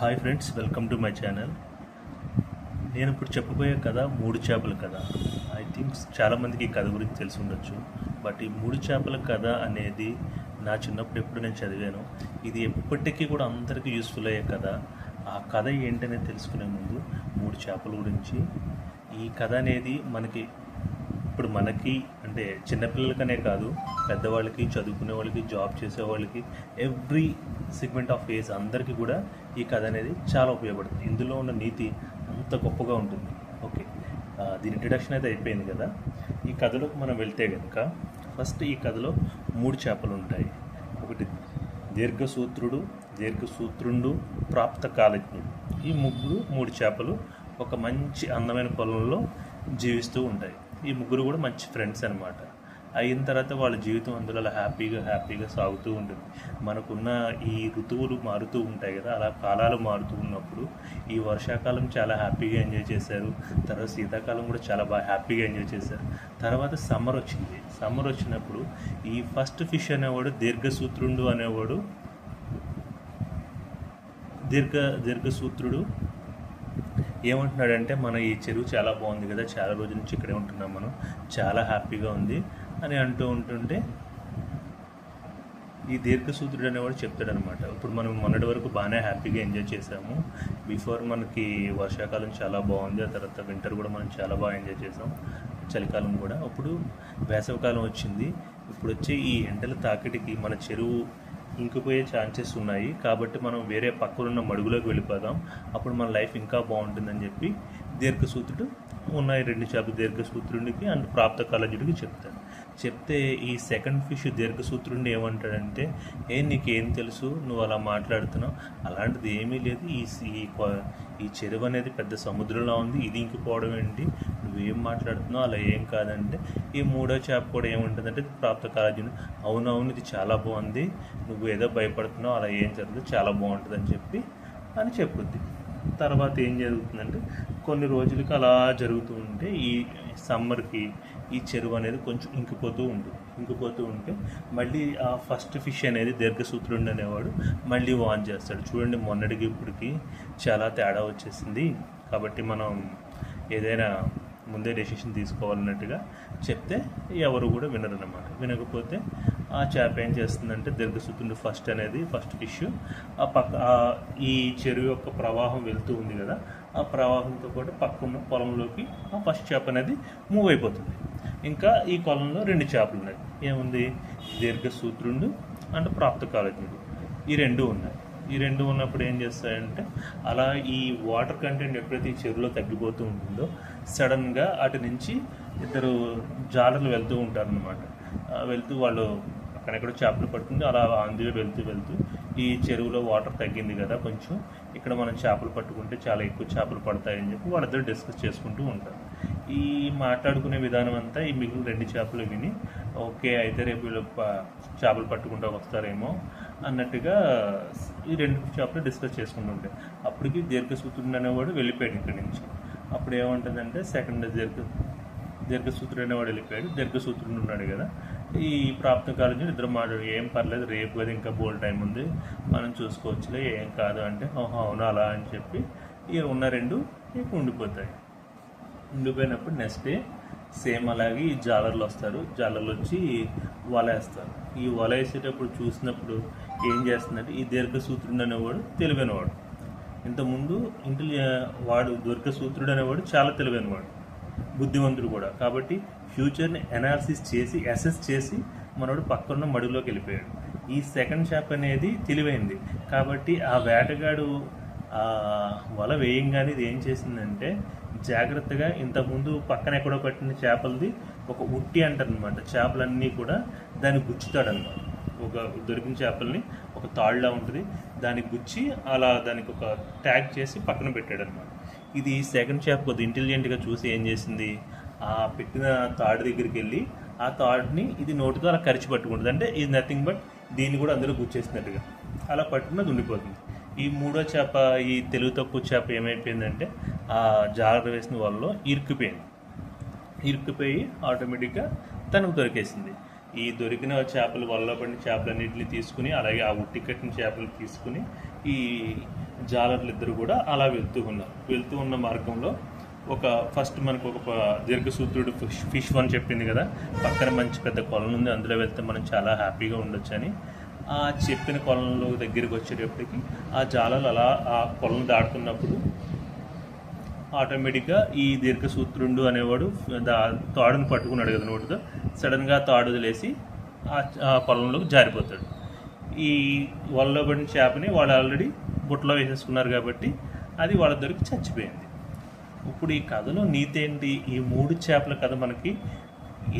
Hi friends welcome to my channel. నేను ఇప్పుడు చెప్పబోయే కథ మూడు చేపల కథ. ఐ థింక్ చాలామందికి ఈ కథ గురించి తెలిసి ఉండొచ్చు. బట్ ఈ మూడు చేపల కథ అనేది నా చిన్నప్పుడు ఎప్పుడు నేను చదివాను. ఇది ఎప్పటికీ కూడా అందరికీ యూస్ఫుల్ అయ్యే కథ. ఆ కథ ఏంటనేది తెలుసుకునే ముందు మూడు చేపల గురించి. ఈ కథ అనేది మనకి ఇప్పుడు మనకి అంటే చిన్నపిల్లలకనే కాదు పెద్దవాళ్ళకి చదువుకునే వాళ్ళకి జాబ్ చేసే వాళ్ళకి ఎవ్రీ సెగ్మెంట్ ఆఫ్ ఏజ్ అందరికీ కూడా ఈ కథ అనేది చాలా ఉపయోగపడుతుంది. ఇందులో ఉన్న నీతి అంత గొప్పగా ఉంటుంది. ఓకే. దీని ఇంట్రడక్షన్ అయితే అయిపోయింది కదా. ఈ కథలోకి మనం వెళ్తే కనుక ఫస్ట్ ఈ కథలో మూడు చేపలు ఉంటాయి. ఒకటి దీర్ఘసూత్రుడు దీర్ఘసూత్రుండు ప్రాప్త కాలజ్ఞుడు ఈ ముగ్గురు మూడు చేపలు ఒక మంచి అందమైన పొలంలో జీవిస్తూ ఉంటాయి. ఈ ముగ్గురు కూడా మంచి ఫ్రెండ్స్ అనమాట అయిన తర్వాత వాళ్ళ జీవితం అందులో అలా హ్యాపీగా హ్యాపీగా సాగుతూ ఉంటుంది. మనకున్న ఈ ఋతువులు మారుతూ ఉంటాయి కదా అలా కాలాలు మారుతూ ఉన్నప్పుడు ఈ వర్షాకాలం చాలా హ్యాపీగా ఎంజాయ్ చేశారు. తర్వాత శీతాకాలం కూడా చాలా బాగా హ్యాపీగా ఎంజాయ్ చేశారు. తర్వాత సమ్మర్ వచ్చింది. సమ్మర్ వచ్చినప్పుడు ఈ ఫస్ట్ ఫిష్ అనేవాడు దీర్ఘసూత్రుడు అనేవాడు దీర్ఘ దీర్ఘసూత్రుడు ఏమంటున్నాడంటే మన ఈ చెరువు చాలా బాగుంది కదా చాలా రోజుల నుంచి ఇక్కడే ఉంటున్నాం మనం చాలా హ్యాపీగా ఉంది అని అంటూ ఉంటుంటే ఈ దీర్ఘసూత్రుడు అనేవాడు చెప్తాడనమాట. ఇప్పుడు మనం మొన్నటి వరకు బాగానే హ్యాపీగా ఎంజాయ్ చేసాము బిఫోర్ మనకి వర్షాకాలం చాలా బాగుంది ఆ తర్వాత వింటర్ కూడా మనం చాలా బాగా ఎంజాయ్ చేసాం చలికాలం కూడా. అప్పుడు వేసవికాలం వచ్చింది. ఇప్పుడు వచ్చే ఈ ఎండల తాకిడికి మన చెరువు ఇంకిపోయే ఛాన్సెస్ ఉన్నాయి. కాబట్టి మనం వేరే పక్కనున్న మడుగులోకి వెళ్ళిపోదాం. అప్పుడు మన లైఫ్ ఇంకా బాగుంటుందని చెప్పి దీర్ఘసూత్రుడు ఉన్నాయి. రెండు చేపలు దీర్ఘసూత్రుడికి అండ్ ప్రాప్త కలజుడికి చెప్తాడు. చెప్తే ఈ సెకండ్ ఫిష్ దీర్ఘసూత్రుడిని ఏమంటాడంటే ఏ నీకేం తెలుసు? నువ్వు అలా మాట్లాడుతున్నావు. అలాంటిది ఏమీ లేదు. ఈ ఈ చెరువు అనేది పెద్ద సముద్రంలో ఉంది. ఇది ఇంకిపోవడం ఏంటి? ఏం మాట్లాడుతున్నావు? అలా ఏం కాదంటే ఈ మూడో చేప కూడా ఏముంటుందంటే ప్రాప్త కాలేజీ అవునవును ఇది చాలా బాగుంది. నువ్వు ఏదో భయపడుతున్నావు అలా ఏం జరగదు చాలా బాగుంటుంది అని చెప్పి అని చెప్పుద్ది. తర్వాత ఏం జరుగుతుందంటే కొన్ని రోజులకి అలా జరుగుతూ ఉంటే ఈ సమ్మర్కి ఈ చెరువు అనేది కొంచెం ఇంకిపోతూ ఉంటుంది ఇంకిపోతూ ఉంటే మళ్ళీ ఆ ఫస్ట్ ఫిష్ అనేది దీర్ఘసూత్రుడు అనేవాడు మళ్ళీ వాన్ చేస్తాడు. చూడండి మొన్నటికి ఇప్పటికి చాలా తేడా వచ్చేసింది. కాబట్టి మనం ఏదైనా ముందే డెసిషన్ తీసుకోవాలన్నట్టుగా చెప్తే ఎవరు కూడా వినరనమాట వినకపోతే ఆ చేప ఏం చేస్తుందంటే దీర్ఘసూత్రుడు ఫస్ట్ అనేది ఫస్ట్ ఫిష్ ఆ పక్క ఆ ఈ చెరువు యొక్క ప్రవాహం వెళ్తూ ఉంది కదా ఆ ప్రవాహంతో పాటు పక్కన్న పొలంలోకి ఆ ఫస్ట్ చేప అనేది మూవ్ అయిపోతుంది. ఇంకా ఈ కొలంలో రెండు చేపలు ఉన్నాయి. ఏముంది? దీర్ఘసూత్రుడు అండ్ ప్రాప్త కాలజ్ఞుడు ఈ రెండు ఉన్నాయి. ఈ రెండు ఉన్నప్పుడు ఏం చేస్తాయంటే అలా ఈ వాటర్ కంటెంట్ ఎప్పుడైతే ఈ చెరువులో తగ్గిపోతూ ఉంటుందో సడన్గా అటు నుంచి ఇద్దరు జాలర్లు వెళ్తూ ఉంటారనమాట వెళ్తూ వాళ్ళు అక్కడెక్కడ చేపలు పడుతుంది అలా అందులో వెళ్తూ వెళ్తూ ఈ చెరువులో వాటర్ తగ్గింది కదా కొంచెం ఇక్కడ మనం చేపలు పట్టుకుంటే చాలా ఎక్కువ చేపలు పడతాయని చెప్పి వాళ్ళిద్దరు డిస్కస్ చేసుకుంటూ ఉంటారు. ఈ మాట్లాడుకునే విధానం అంతా ఈ మిగిలిన రెండు చేపలు విని ఓకే అయితే రేపు వీళ్ళు చేపలు పట్టుకుంటూ వస్తారేమో అన్నట్టుగా ఈ రెండు చేపలు డిస్కస్ చేసుకుంటూ ఉంటాయి అప్పటికి దీర్ఘసూత్రుడు అనేవాడు వెళ్ళిపోయాడు ఇక్కడి నుంచి. అప్పుడు ఏముంటుందంటే సెకండ్ దీర్ఘ దీర్ఘసూత్రుడు అనేవాడు వెళ్ళిపోయాడు. దీర్ఘసూత్రుడు ఉన్నాడు కదా. ఈ ప్రాప్త కాలేజీ ఇద్దరు మాట్లాడు ఏం పర్లేదు రేపు కదా ఇంకా బోల్ టైం ఉంది. మనం చూసుకోవచ్చులే ఏం కాదు అంటే "ఓహో, అవునా అలా అని చెప్పి ఇక ఉన్న రెండు ఇక ఉండిపోతాయి. ఉండిపోయినప్పుడు నెక్స్ట్ డే సేమ్ అలాగే ఈ జాలర్లు వస్తారు. జాలర్లు వచ్చి వల వేస్తారు ఈ వల వేసేటప్పుడు చూసినప్పుడు ఏం చేస్తుందంటే ఈ దీర్ఘసూత్రుడు అనేవాడు తెలివైనవాడు. ఇంతకుముందు ఇంటెలి వాడు దీర్ఘసూత్రుడు అనేవాడు చాలా తెలివైనవాడు. బుద్ధివంతుడు కూడా. కాబట్టి ఫ్యూచర్ని అనాలిసిస్ చేసి అసెస్ చేసి మనోడు పక్కన మడుగులోకి వెళ్ళిపోయాడు. ఈ సెకండ్ షాప్ అనేది తెలివైంది. కాబట్టి ఆ వేటగాడు వల వేయంగానే ఇది ఏం చేసిందంటే జాగ్రత్తగా ఇంతకుముందు పక్కన ఎక్కడో పట్టిన చేపలది ఒక ఉట్టి అంటారనమాట చేపలన్నీ కూడా దాన్ని గుచ్చుతాడనమాట ఒక దొరికిన చేపల్ని ఒక తాళ్ళలా ఉంటుంది. దాన్ని గుచ్చి అలా దానికి ఒక ట్యాగ్ చేసి పక్కన పెట్టాడనమాట ఇది సెకండ్ చేప కొద్ది ఇంటెలిజెంట్గా చూసి ఏం చేసింది? ఆ పెట్టిన తాడు దగ్గరికి వెళ్ళి ఆ తాడుని ఇది నోటితో అలా కరిచి పట్టుకుంటుంది. అంటే ఇది నథింగ్ బట్ దీన్ని కూడా అందులో గుచ్చేసినట్టుగా. అలా పట్టుకున్నది ఉండిపోతుంది. ఈ మూడో చేప ఈ తెలుగు తక్కువ చేప ఏమైపోయిందంటే ఆ జాగ్రత్త వేసిన వలలో ఇరుక్కుపోయింది. ఇరుక్కుపోయి ఆటోమేటిక్గా తనకు దొరికేసింది. ఈ దొరికిన చేపలు వల్ల పడిన చేపలన్నింటిని తీసుకుని అలాగే ఆ ఉట్టి కట్టిన చేపలు తీసుకుని ఈ జాలర్లు ఇద్దరు కూడా అలా వెళ్తూ ఉన్నారు. వెళ్తూ ఉన్న మార్గంలో ఒక ఫస్ట్ మనకు ఒక దీర్ఘసూత్రుడు ఫిష్ ఫిష్ వన్ చెప్పింది కదా పక్కన మంచి పెద్ద కొలను ఉంది అందులో వెళ్తే మనం చాలా హ్యాపీగా ఉండొచ్చు అని. ఆ చెప్పిన కొలంలో దగ్గరికి వచ్చేటప్పటికి ఆ జాలలు అలా ఆ కొలను దాటుతున్నప్పుడు ఆటోమేటిక్గా ఈ దీర్ఘసూత్రుండు అనేవాడు దా తాడును పట్టుకున్నాడు కదా నోటితో. సడన్గా తాడు వదిలేసి ఆ పొలంలోకి జారిపోతాడు. ఈ వలలో పడిన చేపని వాళ్ళు ఆల్రెడీ బుట్టలో వేసేసుకున్నారు కాబట్టి అది వాళ్ళ దొరికి చచ్చిపోయింది. ఇప్పుడు ఈ కథలో నీతి ఏంటి ఈ మూడు చేపల కథ మనకి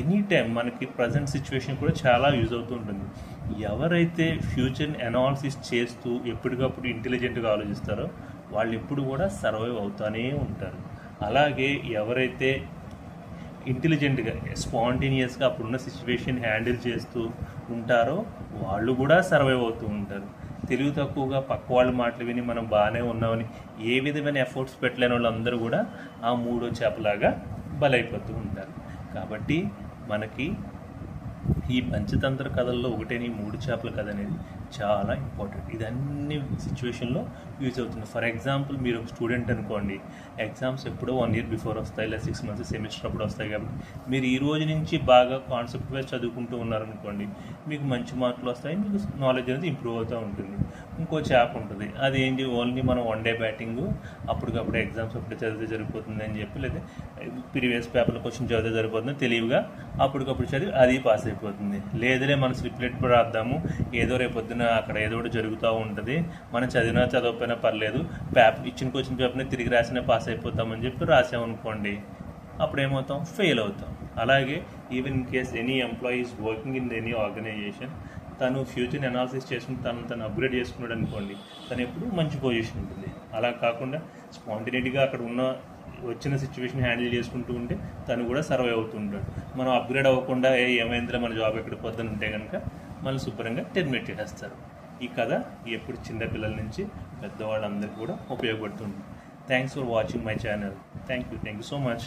ఎనీ టైం మనకి ప్రజెంట్ సిచ్యువేషన్ కూడా చాలా యూజ్ అవుతూ ఉంటుంది. ఎవరైతే ఫ్యూచర్ని అనాలిసిస్ చేస్తూ ఎప్పటికప్పుడు ఇంటెలిజెంట్గా ఆలోచిస్తారో వాళ్ళు ఎప్పుడు కూడా సర్వైవ్ అవుతూనే ఉంటారు. అలాగే ఎవరైతే ఇంటెలిజెంట్గా స్పాంటేనియస్గా అప్పుడున్న సిచ్యువేషన్ హ్యాండిల్ చేస్తూ ఉంటారో వాళ్ళు కూడా సర్వైవ్ అవుతూ ఉంటారు. తెలివి తక్కువగా పక్క వాళ్ళ మాటలు విని మనం బాగానే ఉన్నామని ఏ విధమైన ఎఫర్ట్స్ పెట్టలేని వాళ్ళందరూ కూడా ఆ మూడో చేపలాగా బలైపోతూ ఉంటారు. కాబట్టి మనకి ఈ పంచతంత్ర కథల్లో ఒకటేని ఈ మూడు చేపల కథ అనేది చాలా ఇంపార్టెంట్ ఇది అన్ని సిచ్యువేషన్లో యూజ్ అవుతుంది. ఫర్ ఎగ్జాంపుల్ మీరు ఒక స్టూడెంట్ అనుకోండి. ఎగ్జామ్స్ ఎప్పుడో వన్ ఇయర్ బిఫోర్ వస్తాయి లేదా సిక్స్ మంత్స్ సెమిస్టర్ అప్పుడు వస్తాయి కాబట్టి. మీరు ఈ రోజు నుంచి బాగా కాన్సెప్ట్ వైజ్ చదువుకుంటూ ఉన్నారనుకోండి మీకు మంచి మార్కులు వస్తాయి మీకు నాలెడ్జ్ అనేది ఇంప్రూవ్ అవుతూ ఉంటుంది. ఇంకో చేప ఉంటుంది. అది ఏంటి ఓన్లీ మనం వన్ డే బ్యాటింగ్ అప్పటికప్పుడు ఎగ్జామ్స్ అప్పుడే చదివితే సరిపోతుంది అని చెప్పి లేదా ప్రీవియస్ పేపర్లో క్వశ్చన్ చదివితే సరిపోతుంది తెలివిగా అప్పటికప్పుడు చదివి అది పాస్ అయిపోతుంది. లేదులే మనం స్లిప్లెట్ రాద్దాము. ఏదో రేపొద్దున అక్కడ ఏదో ఒకటి జరుగుతూ ఉంటుంది. మనం చదివినా చదవకపోయినా పర్లేదు. పేపర్ ఇచ్చిన క్వశ్చన్ పేపర్ని తిరిగి రాసినా పాస్ అయిపోతామని చెప్పి రాసామనుకోండి అప్పుడు ఏమవుతాం ఫెయిల్ అవుతాం. అలాగే even in case any employees working in any organisation తను ఫ్యూచర్ని అనాలిసిస్ చేసుకుని తను తను అప్గ్రేడ్ చేసుకున్నాడు అనుకోండి తను ఎప్పుడు మంచి పొజిషన్ ఉంటుంది. అలా కాకుండా స్పాంటినిటీగా అక్కడ ఉన్న వచ్చిన సిచ్యువేషన్ హ్యాండిల్ చేసుకుంటూ ఉంటే తను కూడా సర్వైవ్ అవుతుంటాడు. మనం అప్గ్రేడ్ అవ్వకుండా ఏ ఏమైందిరా మన జాబ్ ఎక్కడ పొద్దున ఉంటే కనుక మళ్ళీ శుభ్రంగా టెర్మినేట్ చేసేస్తారు. ఈ కథ ఎప్పుడు చిన్నపిల్లల నుంచి పెద్దవాళ్ళందరికీ కూడా ఉపయోగపడుతుంది. Thanks for watching my channel thank you thank you so much